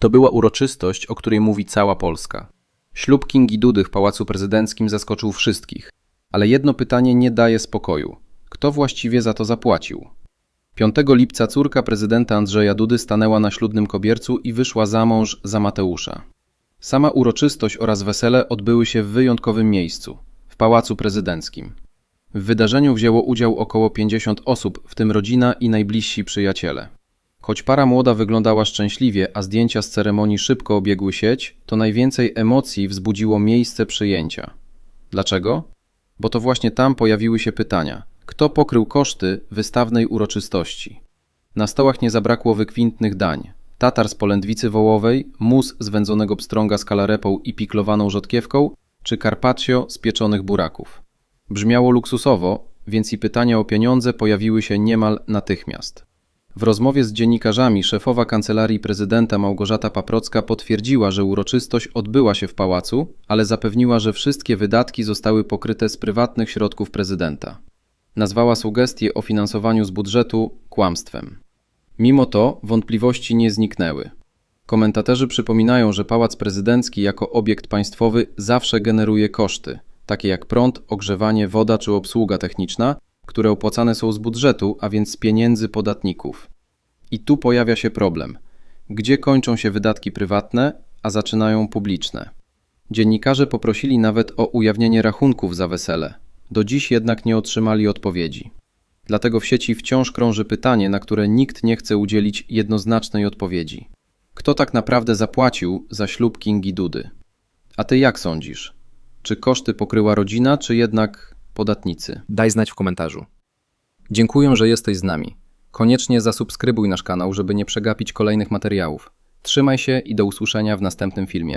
To była uroczystość, o której mówi cała Polska. Ślub Kingi Dudy w Pałacu Prezydenckim zaskoczył wszystkich. Ale jedno pytanie nie daje spokoju. Kto właściwie za to zapłacił? 5 lipca córka prezydenta Andrzeja Dudy stanęła na ślubnym kobiercu i wyszła za mąż za Mateusza. Sama uroczystość oraz wesele odbyły się w wyjątkowym miejscu w Pałacu Prezydenckim. W wydarzeniu wzięło udział około 50 osób, w tym rodzina i najbliżsi przyjaciele. Choć para młoda wyglądała szczęśliwie, a zdjęcia z ceremonii szybko obiegły sieć, to najwięcej emocji wzbudziło miejsce przyjęcia. Dlaczego? Bo to właśnie tam pojawiły się pytania: kto pokrył koszty wystawnej uroczystości? Na stołach nie zabrakło wykwintnych dań. Tatar z polędwicy wołowej, mus z wędzonego pstrąga z kalarepą i piklowaną rzodkiewką, czy carpaccio z pieczonych buraków. Brzmiało luksusowo, więc i pytania o pieniądze pojawiły się niemal natychmiast. W rozmowie z dziennikarzami szefowa kancelarii prezydenta Małgorzata Paprocka potwierdziła, że uroczystość odbyła się w pałacu, ale zapewniła, że wszystkie wydatki zostały pokryte z prywatnych środków prezydenta. Nazwała sugestie o finansowaniu z budżetu kłamstwem. Mimo to wątpliwości nie zniknęły. Komentatorzy przypominają, że Pałac Prezydencki jako obiekt państwowy zawsze generuje koszty, takie jak prąd, ogrzewanie, woda czy obsługa techniczna, które opłacane są z budżetu, a więc z pieniędzy podatników. I tu pojawia się problem. Gdzie kończą się wydatki prywatne, a zaczynają publiczne? Dziennikarze poprosili nawet o ujawnienie rachunków za wesele. Do dziś jednak nie otrzymali odpowiedzi. Dlatego w sieci wciąż krąży pytanie, na które nikt nie chce udzielić jednoznacznej odpowiedzi. Kto tak naprawdę zapłacił za ślub Kingi Dudy? A ty jak sądzisz? Czy koszty pokryła rodzina, czy jednak podatnicy? Daj znać w komentarzu. Dziękuję, że jesteś z nami. Koniecznie zasubskrybuj nasz kanał, żeby nie przegapić kolejnych materiałów. Trzymaj się i do usłyszenia w następnym filmie.